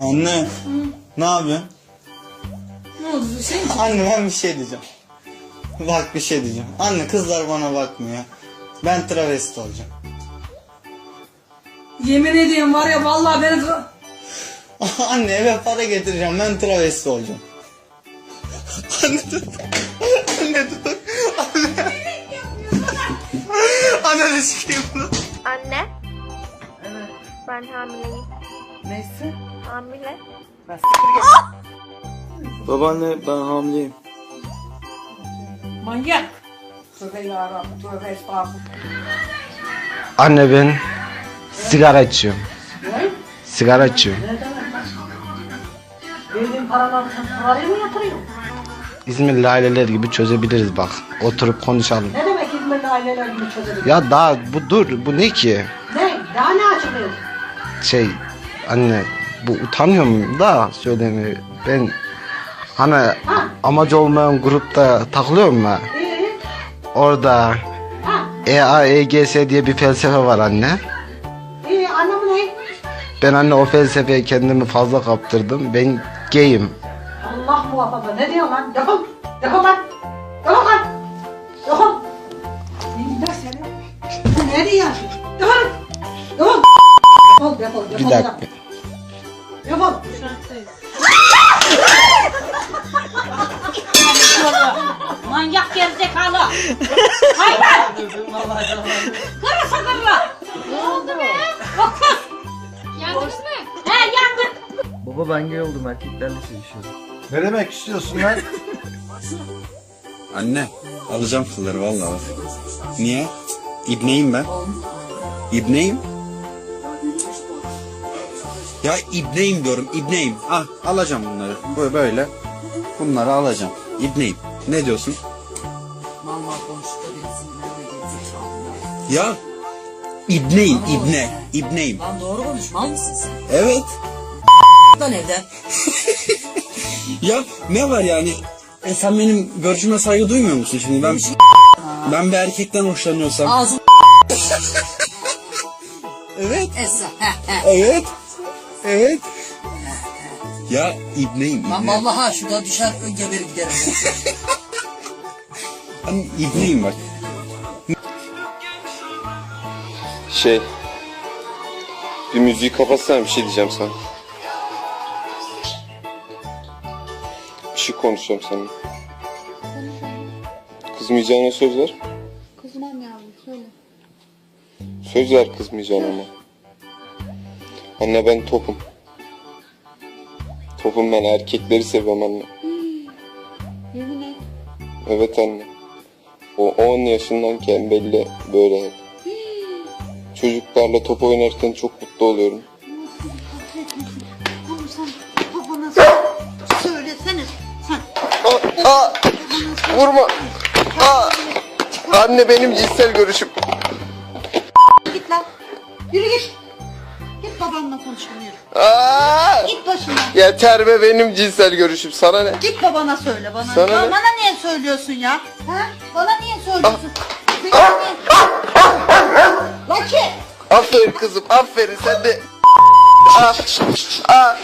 Anne. Ne yapıyorsun? Ne oldu bir şey mi? Anne ben bir şey diyeceğim. Bak bir şey diyeceğim. Anne kızlar bana bakmıyor. Ben travesti olacağım. Yemin ediyorum var ya vallahi beni... Anne eve para getireceğim. Ben travesti olacağım. Anne dur. Anne dur. Anne. Anne de sikeyim bunu. Anne, Evet. ben hamileyim. Neyse. Hamile. Ben siktir git. Babaanne ben hamileyim. Manyak. Tövbe yarabbim. Tövbe estağfurullah. Anne ben sigara içiyorum. Ne? Sigara içiyorum. Ne demek lan? Verdiğin paraları sen parayı mı yatırıyorsun? İzmirli aileler gibi çözebiliriz bak. Oturup konuşalım. Ne demek İzmirli aileler gibi çözebilir? Ya daha bu dur bu ne ki? Ne? Daha ne açıklıyorsun? Şey anne bu utanıyorum da söylemeye. Ben hani amacı olmayan grupta takılıyorum ya. Orada. EAEGS diye bir felsefe var anne. Anlamı ne? Ben anne o felsefeye kendimi fazla kaptırdım. Ben gayim. Allah muhafaza. Ne diyor lan? Defol. Defol lan. Defol lan. Defol. İndir seni. Ne diyor? Defol. Bir dakika. Defol. Manyak gerizekalı. Hayvan. Kırı sakırla. Ne oldu be? Yandınız mı? He yandık. Baba ben gay oldum erkeklerle sevişiyorum. Ne demek istiyorsun lan? Anne alacağım kızları vallahi. Niye? İbneyim ben. İbneyim. Ya ibneyim diyorum ibneyim. Ah alacağım bunları. Böyle böyle. Bunları alacağım. İbneyim. Ne diyorsun? Ya İbneyim, ibne, ibneyim. Lan doğru konuş mal mısın sen? Evet. Lan evden. Ya ne var yani? E sen benim görüşüme saygı duymuyor musun şimdi? Ben ben bir erkekten hoşlanıyorsam. Ağzın Evet, heh. evet, evet. Ya ibneyim, Lan ibne. vallahi şurada düşer geberir giderim. Hani ibneyim bak. Şey... Bir müziği kapatsana bir şey diyeceğim sana. Bir şey konuşacağım seninle. Kızmayacağına söz ver. Kızmam yavrum söyle. Söz ver kızmayacağına ama. Anne ben topum. Topum ben erkekleri seviyorum anne. Yemin et. Evet anne. O 10 yaşındayken belli böyle hep. Çocuklarla top oynarken çok mutlu oluyorum. Bunu sen babana söyle. Söylesene sen. Aa, vurma. Aa, anne benim cinsel görüşüm. Aa, Git başından. yeter be benim cinsel görüşüm sana ne? Git babana söyle bana. Sana ya ne? bana niye söylüyorsun ya? Ha? Bana niye söylüyorsun? Seni niye- Lucky. Aferin kızım aferin sen de. Aa, aa,